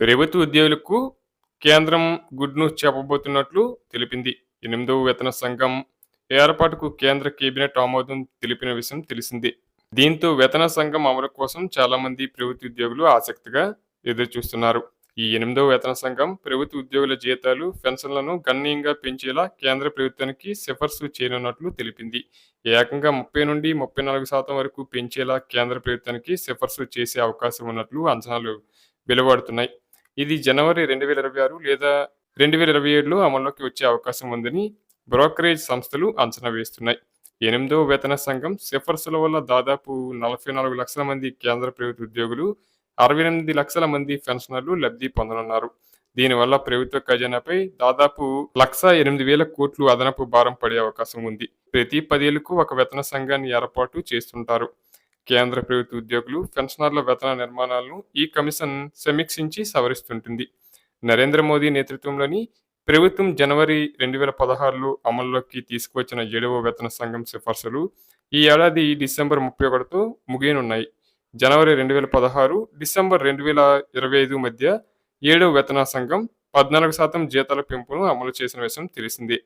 ప్రభుత్వ ఉద్యోగులకు కేంద్రం గుడ్ న్యూస్ చెప్పబోతున్నట్లు తెలిపింది. ఎనిమిదవ వేతన సంఘం ఏర్పాటుకు కేంద్ర కేబినెట్ ఆమోదం తెలిపిన విషయం తెలిసిందే. దీంతో వేతన సంఘం అమలు కోసం చాలామంది ప్రభుత్వ ఉద్యోగులు ఆసక్తిగా ఎదురుచూస్తున్నారు. ఈ ఎనిమిదవ వేతన సంఘం ప్రభుత్వ ఉద్యోగుల జీతాలు పెన్షన్లను గణనీయంగా పెంచేలా కేంద్ర ప్రభుత్వానికి సిఫార్సు చేయనున్నట్లు తెలిపింది. ఏకంగా ముప్పై నుండి ముప్పై నాలుగు శాతం వరకు పెంచేలా కేంద్ర ప్రభుత్వానికి సిఫార్సు చేసే అవకాశం ఉన్నట్లు అంచనాలు వెలువడుతున్నాయి. ఇది జనవరి రెండు వేల ఇరవై ఆరు లేదా రెండు వేల ఇరవై ఏడులో అమల్లోకి వచ్చే అవకాశం ఉందని బ్రోకరేజ్ సంస్థలు అంచనా వేస్తున్నాయి. ఎనిమిదవ వేతన సంఘం సిఫార్సుల వల్ల దాదాపు నలభై నాలుగు లక్షల మంది కేంద్ర ప్రభుత్వ ఉద్యోగులు అరవై ఎనిమిది లక్షల మంది పెన్షనర్లు లబ్ధి పొందనున్నారు. దీనివల్ల ప్రభుత్వ ఖజానాపై దాదాపు లక్ష ఎనిమిది వేల కోట్లు అదనపు భారం పడే అవకాశం ఉంది. ప్రతి పదేళ్ళకు ఒక వేతన సంఘాన్ని ఏర్పాటు చేస్తుంటారు. కేంద్ర ప్రభుత్వ ఉద్యోగులు పెన్షనర్ల వేతన నిర్మాణాలను ఈ కమిషన్ సమీక్షించి సవరిస్తుంటుంది. నరేంద్ర మోదీ నేతృత్వంలోని ప్రభుత్వం జనవరి రెండు వేల పదహారులో అమల్లోకి తీసుకువచ్చిన ఏడవ వేతన సంఘం సిఫార్సులు ఈ ఏడాది డిసెంబర్ ముప్పై ఒకటితో ముగియనున్నాయి. జనవరి రెండు వేల పదహారు డిసెంబర్ రెండు వేల ఇరవై ఐదు మధ్య ఏడవ వేతన సంఘం పద్నాలుగు శాతం జీతాల పెంపును అమలు చేసిన విషయం తెలిసిందే.